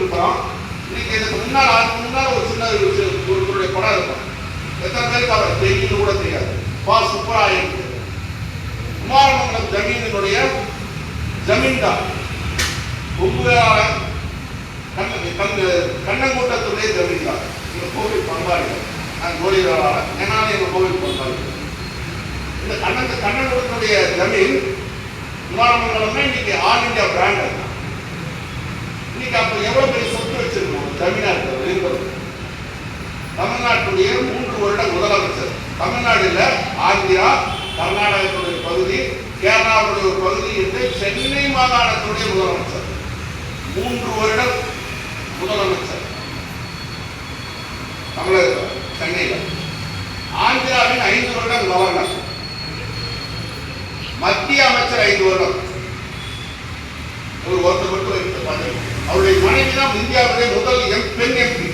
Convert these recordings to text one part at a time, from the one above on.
போட்டுட்டு இருக்கிறோம் இன்னைக்கு இதுக்கு முன்னால் அதுக்கு முன்னால் ஒரு சின்ன ஒரு ஒருவருடைய படம் இருக்கும். எத்தனை பேருக்கு அவர் தெரியும்னு கூட தெரியாது. பா சுப்பராயன் குமாரமங்கலம் ஜமீனினுடைய ஜமீன்தார். கொம்புகாரன் கண்ண கண்ணங்கூட்டத்துடைய ஜமீன்தார். இந்த கோவில் பண்பாடுகள் நான் கோழிகளாளர் என்னால் எங்கள் கோவில் பண்பாடுகள் இந்த கண்ணன் கண்ணங்கூட்டத்துடைய ஜமீன் குமாரமங்கலமே இன்னைக்கு ஆல் இந்தியா பிராண்ட் இன்னைக்கு அப்ப எவ்வளவு பெரிய சொத்து வச்சிருக்கோம்? தமிழ்நாட்டில் இருந்தது தமிழ்நாட்டுடைய மூன்று வருட முதலமைச்சர். தமிழ்நாடுல ஆந்திரா கர்நாடகத்துடைய பகுதி கேரளாவுடைய ஒரு பகுதி என்று சென்னை மாகாணத்துடைய முதலமைச்சர். மூன்று வருடம் முதலமைச்சர். தமிழகத்தில் சென்னையில். ஆந்திராவின் ஐந்து வருடம் கவர்னர். மத்திய அமைச்சர் ஐந்து வருடம். ஒரு ஒருத்தர் மட்டும் வைத்த பதவி அவருடைய மனைவி தான் இந்தியாவிலே முதல் எம் பெண் எம்பி.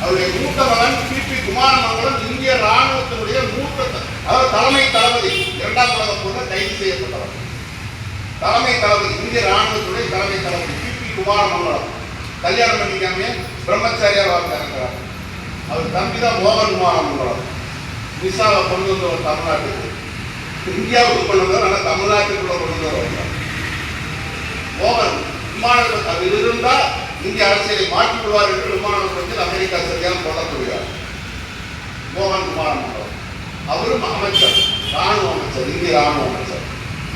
அவருடைய மூத்த மகன் பி பி குமாரமங்கலம் இந்திய ராணுவத்தினுடைய மூத்த அதாவது தலைமை தளபதி இரண்டாம் உலக போல கைது செய்யப்பட்டவர். தலைமை தளபதி இந்திய ராணுவத்துடைய தலைமை தளபதி பி பி குமாரமங்கலம். கல்யாணம் பண்ணிக்காம பிரம்மச்சாரியா வாழ்ந்தார் அவர் தம்பி தான் மோகன் குமாரமங்கலம். நிசாவை கொண்டு வந்தவர் தமிழ்நாட்டுக்கு. இந்தியாவுக்கு கொண்டு வந்தவர் ஆனால் தமிழ்நாட்டுக்குள்ள கொண்டு வந்தவர் மோகன். விமானங்கள் அது இருந்தால் இந்திய அரசியலை மாற்றிக் கொள்வார் என்று விமான பற்றி அமெரிக்கா சரியான சொல்லப்படுகிறார் மோகன் குமாரமங்கலம் அவரும் அமைச்சர் ராணுவ அமைச்சர் இந்திய ராணுவ அமைச்சர்.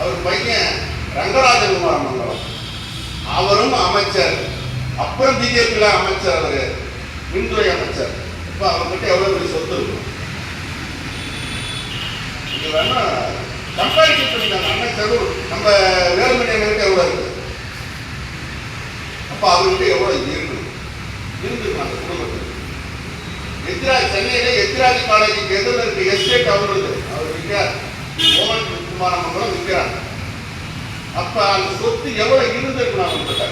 அவர் பையன் ரங்கராஜன் மண்டலம் அவரும் அமைச்சர். அப்புறம் பிஜேபியில் அமைச்சர் அவர். மின்துறை அமைச்சர். இப்போ அவர்கிட்ட எவ்வளோ பெரிய சொத்து இருக்கும்? இது வேணா கம்பேரிட்டிவ் பண்ணிட்டாங்க அமைச்சர் நம்ம வேலுமணியன்கிட்ட எவ்வளோ இருக்குது அப்போ அவர்கிட்ட எவ்வளவு இயல்பு இருக்கு அந்த குடும்பத்தில் எத்ரா சென்னையில எத்ராஜி காலேஜுக்கு எதிரில் இருக்க எஸ்டேட் அவருது அவர் விற்கிறார் மோகன் குமாரமங்கலம் விற்கிறார் அப்ப அந்த சொத்து எவ்வளவு இருந்திருக்கும் அவங்ககிட்ட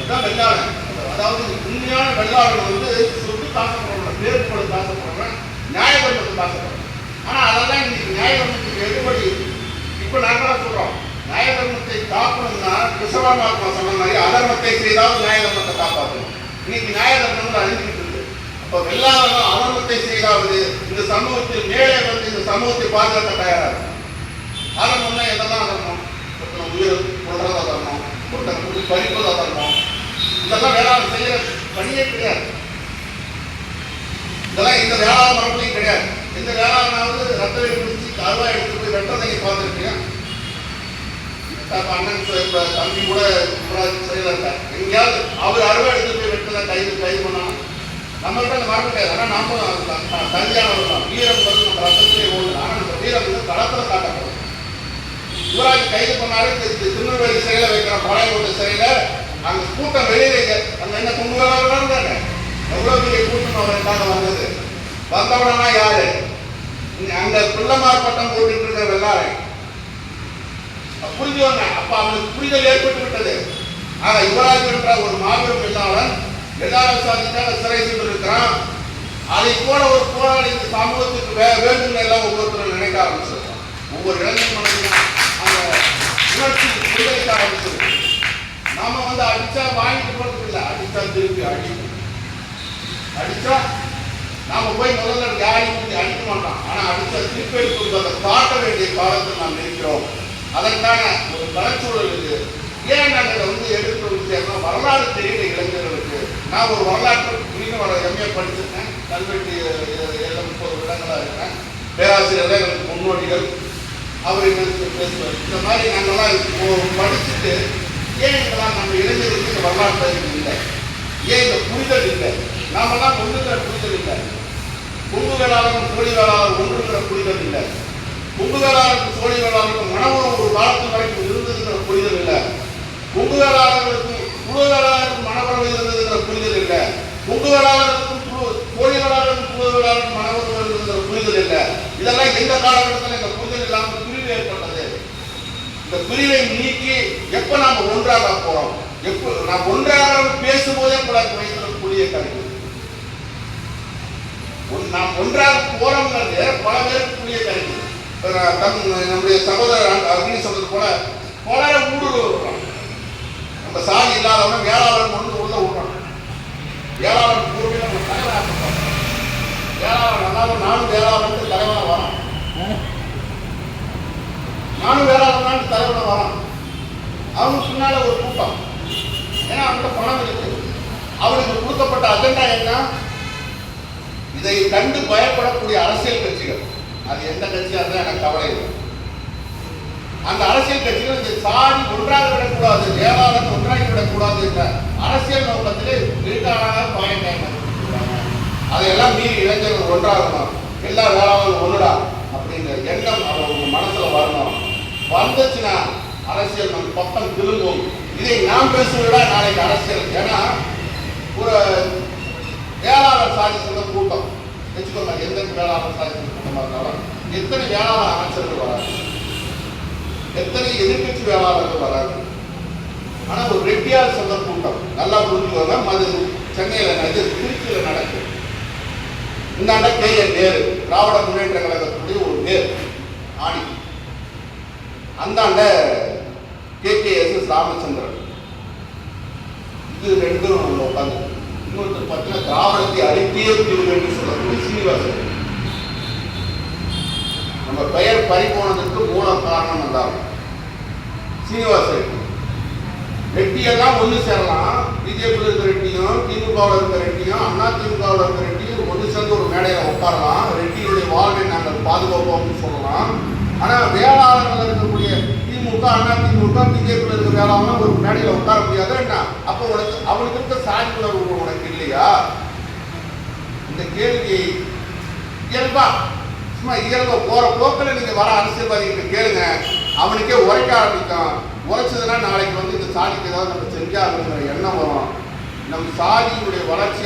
அதான் வெள்ளாளன். அதாவது உண்மையான வெள்ளாளன் வந்து சொத்து காசப்படுறவன் பேருப்பட காசப்படுறவன் நியாயதர்மத்துக்கு காசப்படுறவன் ஆனா அதெல்லாம் இன்னைக்கு நியாயபந்தத்துக்கு எடுபடி இப்ப நாங்களாம் சொல்றோம். நியாயபந்தம் காக்கணும்னா விசவமாத்மா சொன்ன மாதிரி அதர்மத்தை செய்தால் நியாயதர்மத்தை காப்பாற்றணும் இன்னைக்கு நியாயதர்மம் அழிஞ்சுக்கிட்டு இருக்கு. அப்ப எல்லாரும் அதர்மத்தை செய்தாவது இந்த சமூகத்தில் மேலே வந்து இந்த சமூகத்தை பாதுகாக்க தயாராக இருக்கு அதர்மம்னா எதெல்லாம் அதர்மம் ஒருத்தன் உயிர் கொள்றதா தரணும் ஒருத்தன் குடி பறிப்பதா இதெல்லாம் வேளாண் செய்யற பணியே கிடையாது. இதெல்லாம் இந்த வேளாண் மரபுலையும் கிடையாது. எந்த வேளாணாவது ரத்தத்தை குடிச்சு அருவா எடுத்து போய் வெட்டதை பார்த்துருக்கீங்க? அண்ணன் தம்பி கூட குமராஜ் சிறையில் எங்கேயாவது அவர் அருவா எடுத்து போய் வெட்டதை கைது கைது பண்ணாங்க நம்மள்கிட்ட அந்த மரபு கிடையாது. ஆனால் நாம தனியானவர் தான். வீரம் வந்து நம்ம ரத்தத்திலே ஓடுது. ஆனால் நம்ம வீரம் வந்து களத்தில் காட்டப்படும். யுவராஜ் கைது பண்ணாரு. திருநெல்வேலி சிறையில் வைக்கிற பாளையங்கோட்டை சிறையில் அங்க கூட்டம் வெளியில இங்க அந்த என்ன தொண்ணூறாவது தானே எவ்வளவு பெரிய கூட்டம் அவருக்காக வந்தது. வந்தவனா யாரு? அங்கே பிள்ளைமார் பட்டம் போட்டுட்டு இருக்கிற புரிஞ்சு புரிஞ்சவங்க அப்ப அவனுக்கு புரிதல் ஏற்பட்டு விட்டது. ஆக யுவராஜ் என்ற ஒரு மாபெரும் இல்லாமல் எல்லாரும் சாதிக்காக சிறை சென்றிருக்கிறான். அதை போல ஒரு போராளி இந்த சமூகத்துக்கு வே வேண்டும் எல்லாம் ஒவ்வொருத்தரும் நினைக்க ஆரம்பிச்சிருக்கோம் ஒவ்வொரு இளைஞர் மனதிலும் அந்த உணர்ச்சி புரிதலுக்கு ஆரம்பிச்சிருக்கு. நாம வந்து அடிச்சா வாங்கிட்டு போறது இல்லை. அடிச்சா திருப்பி அடிக்கணும். அடிச்சா நாம போய் முதல்ல யாரையும் அடிக்க மாட்டோம். ஆனா அடிச்சா திருப்பி எடுத்து அதை காட்ட வேண்டிய காலத்தில் நாம் இருக்கிறோம் அதற்கான ஒரு மனச்சூழல் இது ஏன் நாங்கள் இதை வந்து எடுத்து விஷயம்னா வரலாறு தெரியல இளைஞர்களுக்கு. நான் ஒரு வரலாற்று இன்னும் எம்ஏ படிச்சிருக்கேன். கல்வெட்டு ஏழு முப்பது வருடங்களாக இருக்கேன். பேராசிரியர் எங்களுக்கு முன்னோடிகள் அவர் எங்களுக்கு பேசுவார். இந்த மாதிரி நாங்கள்லாம் படிச்சுட்டு ஏன் இதெல்லாம் நம்ம இளைஞர்களுக்கு இந்த வரலாற்று இல்லை? ஏன் இந்த புரிதல் இல்லை? நாமெல்லாம் ஒன்றுங்கிற புரிதல் இல்லை. கொங்கு வேளாளரும் கோழி ஒன்றுங்கிற புரிதல் இல்லை. கொங்கு வேளாளருக்கும் சோழி காலத்து வரைக்கும் இருந்ததுங்கிற புரிதல் இல்லை. கொங்கு வேளாளர்களுக்கும் குழு இருந்தது மனப்பறவை இருந்ததுங்கிற புரிதல் இல்லை. கொங்கு வேளாளருக்கும் குழு கோழி வேளாளருக்கும் இருந்ததுங்கிற புரிதல் இல்லை. இதெல்லாம் எந்த காலகட்டத்தில் இந்த புரிதல் இல்லாமல் பிரிவு ஏற்பட்டது? இந்த பிரிவை நீக்கி எப்ப நாம ஒன்றாக போறோம்? எப்ப நாம் ஒன்றாக பேசும்போதே கூட வைத்திருக்கக்கூடிய கருத்து ஒன்- நாம் ஒன்றாக போறோம்ங்கிறது பல பேருக்கு புரிய கருத்து தம் நம்முடைய சகோதரர் அக்னி சொல்றது போல பலர ஊடுருவ விடுறான். நம்ம சாதி இல்லாதவன வேளாளன் கொண்டு உள்ள விடுறான். வேளாளன் பூர்வீக நம்ம தலைவராக வேளாளன் அதாவது நானும் வேளாளன் தலைவரை வரான். நானும் வேளாளன் தான் தலைவரை வரான். அவங்க பின்னால ஒரு கூட்டம். ஏன்னா அவன்கிட்ட பணம் இருக்கு. அவனுக்கு கொடுக்கப்பட்ட அஜெண்டா என்ன? இதை கண்டு பயப்படக்கூடிய அரசியல் கட்சிகள். அது எந்த கட்சியா இருந்தா எனக்கு கவலை இல்லை. அந்த அரசியல் கட்சிகள் இந்த சாதி ஒன்றாக விடக்கூடாது வேளாளர் ஒன்றாகி விடக்கூடாது என்ற அரசியல் நோக்கத்திலே இருக்கானாக பாயிண்ட் அதையெல்லாம் மீறி இளைஞர்கள் ஒன்றாகணும். எல்லா வேளாளர்களும் ஒன்றுடா அப்படிங்கிற எண்ணம் அவங்க மனசுல வரணும். வந்துச்சுன்னா அரசியல் நம்ம பக்கம் திரும்பும். இதை நாம் பேசுவதா நாளைக்கு அரசியல். ஏன்னா ஒரு வேளாளர் சாதி சங்க கூட்டம். வச்சுக்கோங்க எந்த வேளாளர் இருந்தாலும் எத்தனை வேளாண் அமைச்சர்கள் வராங்க? எத்தனை எதிர்கட்சி வேளாளர்கள் வராங்க? ஆனா ஒரு ரெட்டியார் சொந்த கூட்டம் நல்லா புரிஞ்சுக்கோங்க. அது சென்னையில நடக்குது திருச்சியில நடக்குது. இந்தாண்ட கே. நேர் நேரு திராவிட முன்னேற்ற கழகத்துடைய ஒரு நேர் ஆணி. அந்தாண்ட K. K. S. S. Ramachandran. இது ரெண்டும் நம்ம உட்காந்து இன்னொருத்தர் பார்த்தீங்கன்னா திராவிடத்தை அழித்தே தீர்வு சொல்லக்கூடிய சீனிவாசன். நம்ம பெயர் பறி போனதுக்கு மூல காரணம் வந்தாங்க சீனிவாசன். ரெட்டியெல்லாம் ஒன்று சேரலாம். பிஜேபியில் இருக்கிற ரெட்டியும் திமுகவில் இருக்கிற ரெட்டியும் அண்ணா திமுகவில் இருக்கிற ரெட்டியும் ஒன்று சேர்ந்து ஒரு மேடையில் உட்காரலாம். ரெட்டியுடைய வாழ்வை நாங்கள் பாதுகாப்போம்னு சொல்லலாம். ஆனால் வேளாளர்கள் இருக்கக்கூடிய திமுக அண்ணா திமுக பிஜேபியில் இருக்கிற வேளாளர்கள் ஒரு மேடையில் உட்கார முடியாது என்ன? அப்போ உனக்கு அவனுக்கு இருக்க சாதி உணர்வு உனக்கு. இல்லையா இந்த கேள்வி இயல்பா சும்மா இயல்பா போற போக்கில் நீங்க வர அரசியல்வாதிகிட்ட கேளுங்க. அவனுக்கே உரைக்க ஆரம்பிக்கும் உரைச்சதுன்னா நாளைக்கு வந்து இந்த சாதிக்கு ஏதாவது நம்ம செஞ்சாகணுங்கிற எண்ணம் வரும். நம் சாதியினுடைய வளர்ச்சி